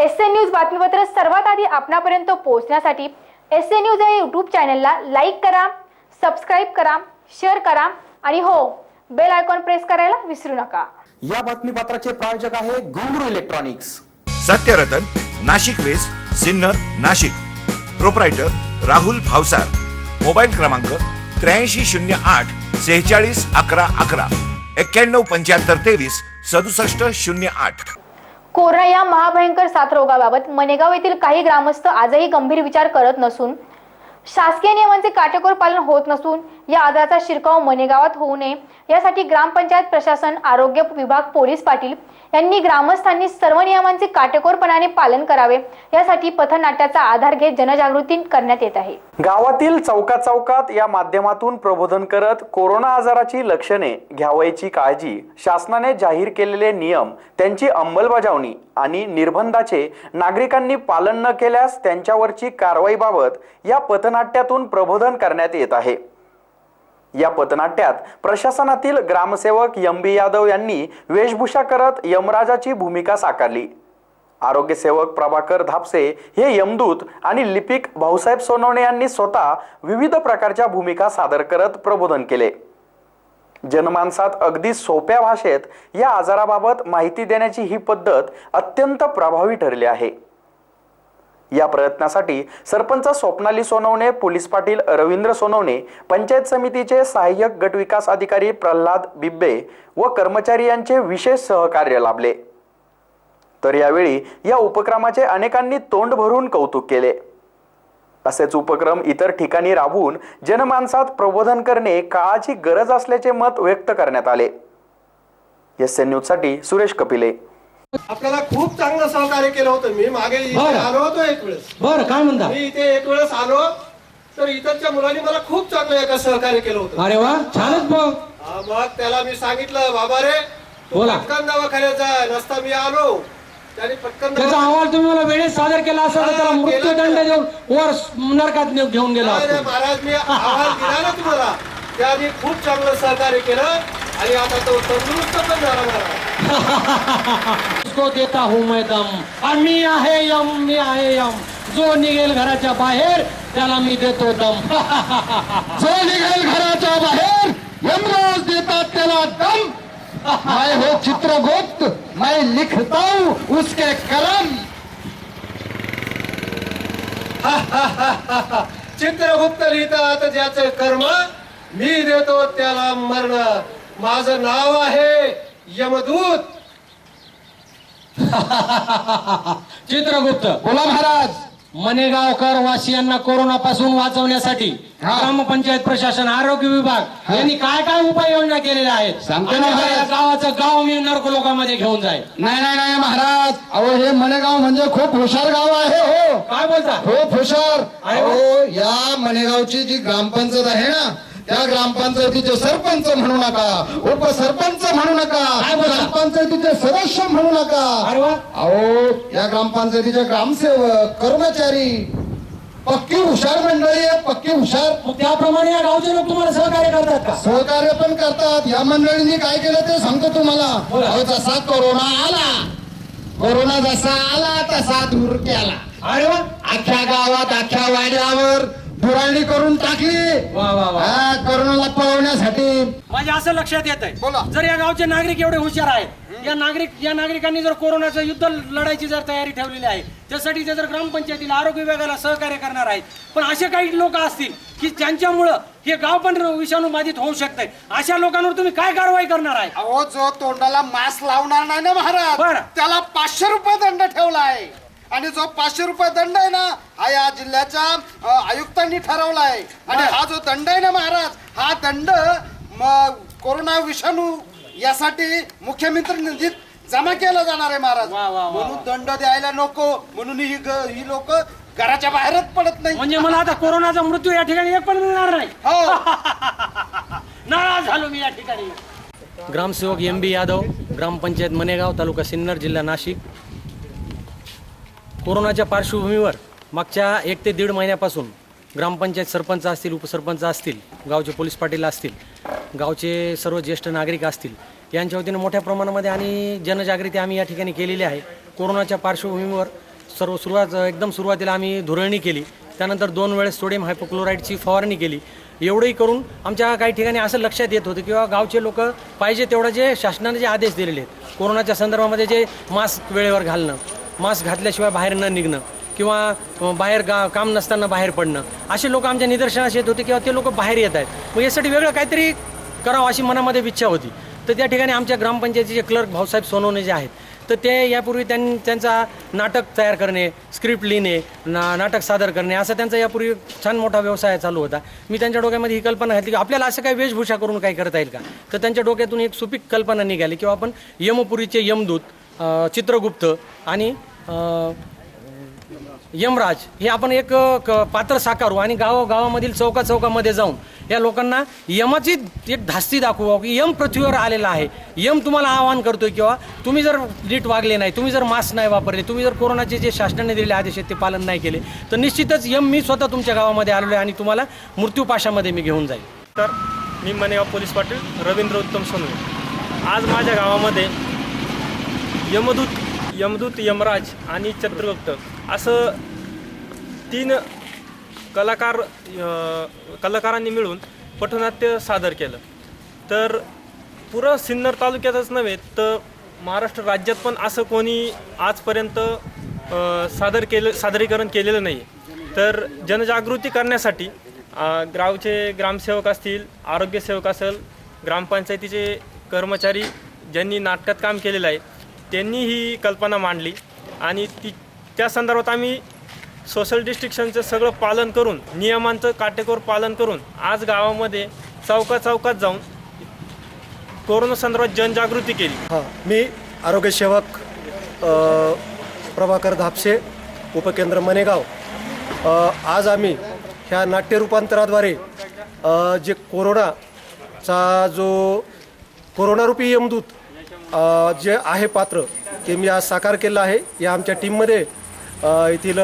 S N news बातमीपत्र सर्वात आधी आपणापर्यंत पोहोचण्यासाठी एस एन न्यूज या यूट्यूब चॅनलला लाईक करा सबस्क्राईब करा शेअर करा आणि हो बेल आयकॉन प्रेस करायला विसरू नका. या बातमीपत्राचे प्रायोजक आहे Ghungroo electronics Satyaratan Nashik west Sinnar Nashik. Proprietor Rahul Bhavsar. Mobile क्रमांक त्र्याऐंशी शून्य आठ सेहेचाळीस अकरा अकरा. एक्क्याण्णव पंच्याहत्तर तेवीस सदुसष्ट शून्य आठ. कोरोना या महाभयंकर साथरोगाबाबत मनेगाव येथील काही ग्रामस्थ आजही गंभीर विचार करत नसून शासकीय नियमांचे काटेकोर पालन होत नसून या आजाराचा शिरकाव मनेगावात होऊ नये. यासाठी ग्रामपंचायत प्रशासन आरोग्य विभाग पोलीस पाटील यांनी ग्रामस्थांनी सर्व नियमांचे काटेकोरपणाने पालन करावे. यासाठी पथनाट्याचा आधार घेत जनजागृती करण्यात येत आहे. गावातील चौका चौकात या माध्यमातून प्रबोधन करत कोरोना आजाराची लक्षणे घ्यावयाची काळजी शासनाने जाहीर केलेले नियम त्यांची अंमलबजावणी आणि निर्बंधाचे नागरिकांनी पालन न केल्यास त्यांच्यावरची कारवाईबाबत या पथनाट्यातून प्रबोधन करण्यात येत आहे. या पथनाट्यात प्रशासनातील ग्रामसेवक एम बी यादव यांनी वेशभूषा करत यमराजाची भूमिका साकारली. आरोग्य सेवक प्रभाकर धापसे हे यमदूत आणि लिपिक भाऊसाहेब सोनवणे यांनी स्वतः विविध प्रकारच्या भूमिका सादर करत प्रबोधन केले. जनमानसात अगदी सोप्या भाषेत या आजाराबाबत माहिती देण्याची ही पद्धत अत्यंत प्रभावी ठरली आहे. या प्रयत्नासाठी सरपंच स्वप्नाली सोनवणे पोलीस पाटील रवींद्र सोनवणे पंचायत समितीचे सहाय्यक गटविकास अधिकारी प्रल्हाद बिब्बे व कर्मचारी यांचे विशेष सहकार्य लाभले. तर यावेळी या उपक्रमाचे अनेकांनी तोंड भरून कौतुक केले. असेच उपक्रम इतर ठिकाणी राबवून जनमानसात प्रबोधन करणे काळाची गरज असल्याचे मत व्यक्त करण्यात आले. एस एन न्यूजसाठी सुरेश कपिले. आपल्याला खूप चांगलं सहकार्य केलं होतं. मी मागे इथे बरं. आलो होतो एक वेळेस. बर काय म्हणता? मी इथे एक वेळेस आलो. तर इथच्या मुलांनी मला खूप चांगलं एका सहकार्य केलं होतं. अरे वा छानच मग. हा, मग त्याला मी सांगितलं बाबा रे तू बोला. पटकन दवाखान्यात जा नसता मी आलो. त्याने पटकन त्याचा दवा- अहवाल तुम्ही मला वेळेत सादर केला असता तर त्याला मृत्यूदंड. देऊन वर नरकात ने- घेऊन गेला नाही, नाही, असतो. महाराज मी अहवाल दिला ना तुम्हाला. त्याने खूप चांगलं सहकार्य केलं. आणि आता तो तंदुरुस्त पण झाला मला उसको देता हूं मैं दम। आणि मी आहे यम मी आहे यम। जो निघेल घराच्या बाहेर त्याला मी देतो दम। जो निघेल घराच्या बाहेर यमराज देतात त्याला दम। मैं हो चित्रगुप्त मैं लिखता हूँ उसके कलम। चित्रगुप्त लिहितात ज्याचे कर्म मी देतो त्याला मरण। माझं नाव आहे यमदूत. चित्रगुप्त. बोला महाराज. मनेगावकर वासियांना कोरोना पासून वाचवण्यासाठी हा. ग्रामपंचायत प्रशासन आरोग्य विभाग यांनी काय काय उपाययोजना केलेल्या आहेत? सांगतो ना आणि महाराज. या गावाचं गाव मी नरक लोकांमध्ये घेऊन जाईल. नाही नाही नाही महाराज. अहो हे मनेगाव म्हणजे खूप हुशार गाव आहे हो. काय बोलता? खूप हुशार. अरे वा. अहो या मनेगावची जी ग्रामपंचायत आहे ना त्या ग्रामपंचायतीचे सरपंच म्हणू नका उपसरपंच म्हणू नका? ग्रामपंचायतीचे सदस्य म्हणू नका. अहो या ग्रामपंचायतीचे ग्रामसेवक कर्मचारी पक्की हुशार मंडळी आहे पक्की हुशार. मग त्याप्रमाणे या गावचे लोक तुम्हाला सहकार्य करतात का? सहकार्य पण करतात. या मंडळींनी काय केलं ते सांगतो तुम्हाला. बोला. अहो, जसा कोरोना आला कोरोना जसा आला तसा दूर केला अरे वा. अख्ख्या गावात अख्ख्या वाड्यावर दुराणी करून टाकली. कोरोनाला पळवण्यासाठी. माझ्या असं लक्षात येत बोला. आहे जर या गावचे नागरिक एवढे हुशार आहेत या नागरिक या नागरिकांनी जर कोरोनाचं युद्ध लढायची जर तयारी ठेवलेली आहे त्यासाठी ते जर ग्रामपंचायतीला आरोग्य विभागाला सहकार्य करणार आहेत पण असे काही लोक असतील की ज्यांच्यामुळं हे गाव पण विषाणू बाधित होऊ शकतंय. अशा लोकांवर तुम्ही काय कारवाई करणार आहे? अहो जो तोंडाला मास्क लावणार नाही ना महाराज. त्याला पाचशे रुपये दंड ठेवला आहे. आणि जो पाचशे रुपये दंड आहे ना हा या जिल्ह्याच्या अ, आयुक्तांनी ठरवला आहे आणि हा जो दंड आहे ना महाराज हा दंड म- कोरोना विषाणू यासाठी मुख्यमंत्री निधीत जमा केला जाणार आहे महाराज. वा, वा, वा, म्हणून दंड द्यायला नको म्हणून ही ग- ही लोक घराच्या बाहेरच पडत नाही म्हणजे मला आता कोरोनाचा मृत्यू या ठिकाणी एक पण मिळणार नाही. हो. नाराज झालो मी या ठिकाणी. ग्रामसेवक एम बी यादव ग्रामपंचायत मनेगाव तालुका सिन्नर जिल्हा नाशिक. कोरोनाच्या पार्श्वभूमीवर मागच्या एक ते दीड महिन्यापासून ग्रामपंचायत सरपंच असतील उपसरपंच असतील गावचे पोलीस पाटील असतील गावचे सर्व ज्येष्ठ नागरिक असतील यांच्या वतीने मोठ्या प्रमाणामध्ये आणि जनजागृती आम्ही या ठिकाणी केलेली आहे. कोरोनाच्या पार्श्वभूमीवर सर्व सुरुवात एकदम सुरुवातीला आम्ही धुरळणी केली. त्यानंतर दोन वेळेस सोडियम हायपोक्लोराईडची फवारणी केली. एवढंही करून आमच्या काही ठिकाणी असं लक्षात येत होतं किंवा गावचे लोक पाहिजे तेवढं जे शासनाने जे आदेश दिलेले आहेत कोरोनाच्या संदर्भामध्ये जे मास्क वेळेवर घालणं मास्क घातल्याशिवाय बाहेर न निघणं किंवा बाहेर गा काम नसताना बाहेर पडणं. असे लोक आमच्या निदर्शनास येत होते किंवा ते लोक बाहेर येत आहेत. मग यासाठी वेगळं काहीतरी करावं अशी मनामध्ये इच्छा होती. तर त्या ठिकाणी आमच्या ग्रामपंचायतीचे क्लर्क भाऊसाहेब सोनवणे जे आहेत तर ते यापूर्वी त्यां त्यांचा नाटक तयार करणे स्क्रिप्ट लिहिणे ना नाटक सादर करणे असा त्यांचा यापूर्वी छान मोठा व्यवसाय चालू होता. मी त्यांच्या डोक्यामध्ये ही कल्पना घातली की आपल्याला असं काही वेशभूषा करून काही करता येईल का? तर त्यांच्या डोक्यातून एक सुपीक कल्पना निघाली किंवा आपण यमपुरीचे यमदूत चित्रगुप्त आणि यमराज हे आपण एक क- पात्र साकारू आणि गावागावामधील चौका चौकामध्ये जाऊन या लोकांना यमाची एक धास्ती दाखवू की यम पृथ्वीवर आलेला आहे. यम तुम्हाला आवाहन करतो किंवा तुम्ही जर नीट वागले नाही तुम्ही जर मास्क नाही वापरले तुम्ही जर कोरोनाचे जे शासनाने दिलेले आदेश आहेत ते पालन नाही केले तर निश्चितच यम मी स्वतः तुमच्या गावामध्ये आलेलो आहे आणि तुम्हाला मृत्यूपाशामध्ये मी घेऊन जाईल. तर मी मनेगाव पोलीस पाटील रवींद्र उत्तम सोनवे. आज माझ्या गावामध्ये यमदूत यमदूत यमराज आणि चंद्रगुप्त. असं तीन कलाकार कलाकारांनी मिळून पटनाट्य सादर केलं. तर पुरं सिन्नर तालुक्यातच नव्हे तर महाराष्ट्र राज्यात पण असं कोणी आजपर्यंत सादर केलं सादरीकरण केलेलं नाही तर जनजागृती करण्यासाठी गावचे ग्रामसेवक असतील आरोग्यसेवक असेल ग्रामपंचायतीचे कर्मचारी ज्यांनी नाटकात काम केलेलं आहे त्यांनी ही कल्पना मांडली. आणि ती त्या संदर्भात आम्ही सोशल डिस्ट्रिक्शनचं सगळं पालन करून नियमांचं काटेकोर पालन करून आज गावामध्ये चौका चौकात जाऊन कोरोना संदर्भात जनजागृती केली. हां मी आरोग्यसेवक प्रभाकर धापसे उपकेंद्र मनेगाव. आज आम्ही ह्या नाट्य रूपांतराद्वारे जे कोरोनाचा जो कोरोनारूपी यमदूत जे आहे पात्र ते मी आज साकार केलं आहे. या आमच्या टीममध्ये येथील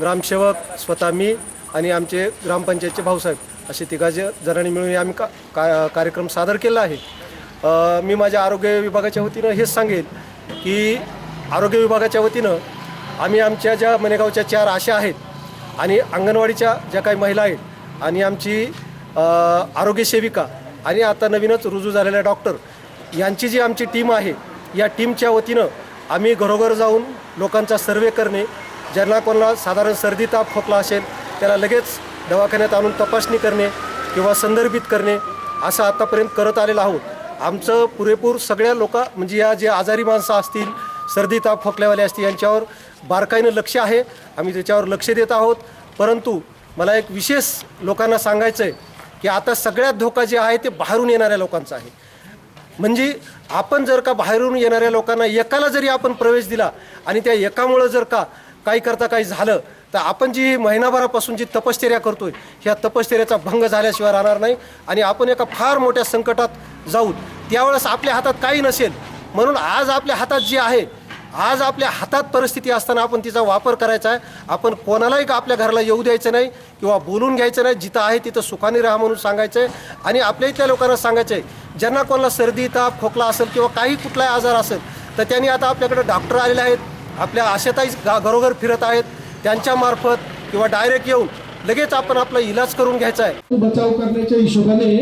ग्रामसेवक स्वतः मी आणि आमचे ग्रामपंचायतचे भाऊसाहेब असे तिघाजे जणांनी मिळून आम्ही का, का कार्यक्रम सादर केला आहे. मी माझ्या आरोग्य विभागाच्या वतीनं हेच सांगेन की आरोग्य विभागाच्या वतीनं आम्ही आमच्या ज्या मनेगावच्या चार आशा आहेत आणि अंगणवाडीच्या ज्या काही महिला आहेत आणि आमची आरोग्यसेविका आणि आता नवीनच रुजू झालेल्या डॉक्टर यांची जी आमची टीम आहे या टीमच्या वतीनं आम्ही घरोघर जाऊन लोकांचा सर्वे करणे ज्यांना कोणाला साधारण सर्दी ताप खोकला असेल त्याला लगेच दवाखान्यात आणून तपासणी करणे किंवा संदर्भित करणे असं आत्तापर्यंत करत आलेलं आहोत. आमचं पुरेपूर सगळ्या लोक म्हणजे या जे आजारी माणसं असतील सर्दी ताप खोकल्यावाले असतील यांच्यावर बारकाईनं लक्ष आहे. आम्ही त्याच्यावर लक्ष देत आहोत. परंतु मला एक विशेष लोकांना सांगायचं आहे की आता सगळ्यात धोका जे आहे ते बाहेरून येणाऱ्या लोकांचा आहे. म्हणजे आपण जर का बाहेरून येणाऱ्या लोकांना एकाला जरी आपण प्रवेश दिला आणि त्या एकामुळं जर का काही करता काही झालं तर आपण जी महिनाभरापासून जी तपश्चर्या करतोय ह्या तपश्चर्याचा भंग झाल्याशिवाय राहणार नाही आणि आपण एका फार मोठ्या संकटात जाऊ त्यावेळेस आपल्या हातात काही नसेल म्हणून आज आपल्या हातात जे आहे आज आपल्या हातात परिस्थिती असताना आपण तिचा वापर करायचा आहे. आपण कोणालाही का आपल्या घराला येऊ द्यायचं नाही किंवा बोलून घ्यायचं नाही. जिथं आहे तिथं सुखाने राहा म्हणून सांगायचं आहे आणि आपल्या इथल्या लोकांना सांगायचं आहे ज्यांना कोणाला सर्दी ताप खोकला असेल किंवा काही कुठलाही आजार असेल तर त्यांनी आता आपल्याकडे डॉक्टर आलेले आहेत. आपल्या आशाताई गा घरोघर फिरत आहेत. त्यांच्यामार्फत किंवा डायरेक्ट येऊन लगेच आपण आपला इलाज करून घ्यायचा आहे. बचाव करण्याच्या हिशोबाने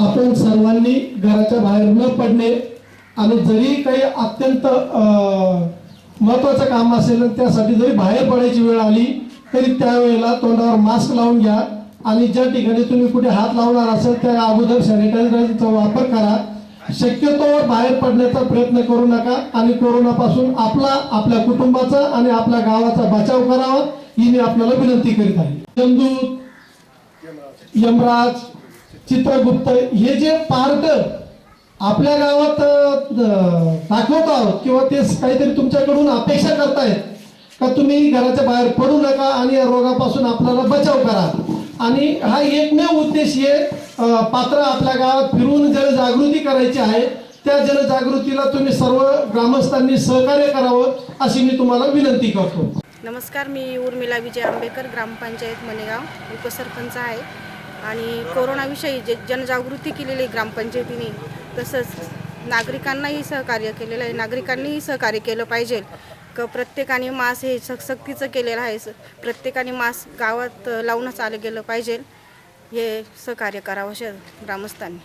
आपण सर्वांनी घराच्या बाहेर न पडणे आणि जरी काही अत्यंत अं, महत्वाचं काम असेल त्यासाठी जरी बाहेर पडायची वेळ आली तरी त्यावेळेला तोंडावर मास्क लावून घ्या. आणि ज्या ठिकाणी तुम्ही कुठे हात लावणार असेल त्या अगोदर सॅनिटायझरचा वापर करा. शक्यतोवर बाहेर पडण्याचा प्रयत्न करू नका. आणि कोरोनापासून आपला आपल्या कुटुंबाचा आणि आपल्या गावाचा बचाव करावा ही मी आपल्याला विनंती करीत आहे. चंदू यमराज चित्रगुप्त हे जे पार्ट आपल्या गावात दाखवत आहोत किंवा ते काहीतरी तुमच्याकडून अपेक्षा करतायत का तुम्ही घराच्या बाहेर पडू नका आणि या रोगापासून आपल्याला बचाव करा. आणि हा एकमेव उद्देश हे पात्र आपल्या गावात फिरून जनजागृती करायची आहे. त्या जनजागृतीला तुम्ही सर्व ग्रामस्थांनी सहकार्य करावं अशी मी तुम्हाला विनंती करतो. नमस्कार मी उर्मिला विजय आंबेकर ग्रामपंचायत मनेगाव उपसरपंच आहे. आणि कोरोनाविषयी जे जनजागृती केलेली आहे ग्रामपंचायतीने तसंच नागरिकांनाही सहकार्य केलेलं आहे. नागरिकांनीही सहकार्य केलं पाहिजे. क प्रत्येकाने मास्क हे सक सक्तीचं केलेलं आहे. स- प्रत्येकाने मास्क गावात लावूनच आलं गेलं पाहिजे. हे सहकार्य करावं शे ग्रामस्थांनी.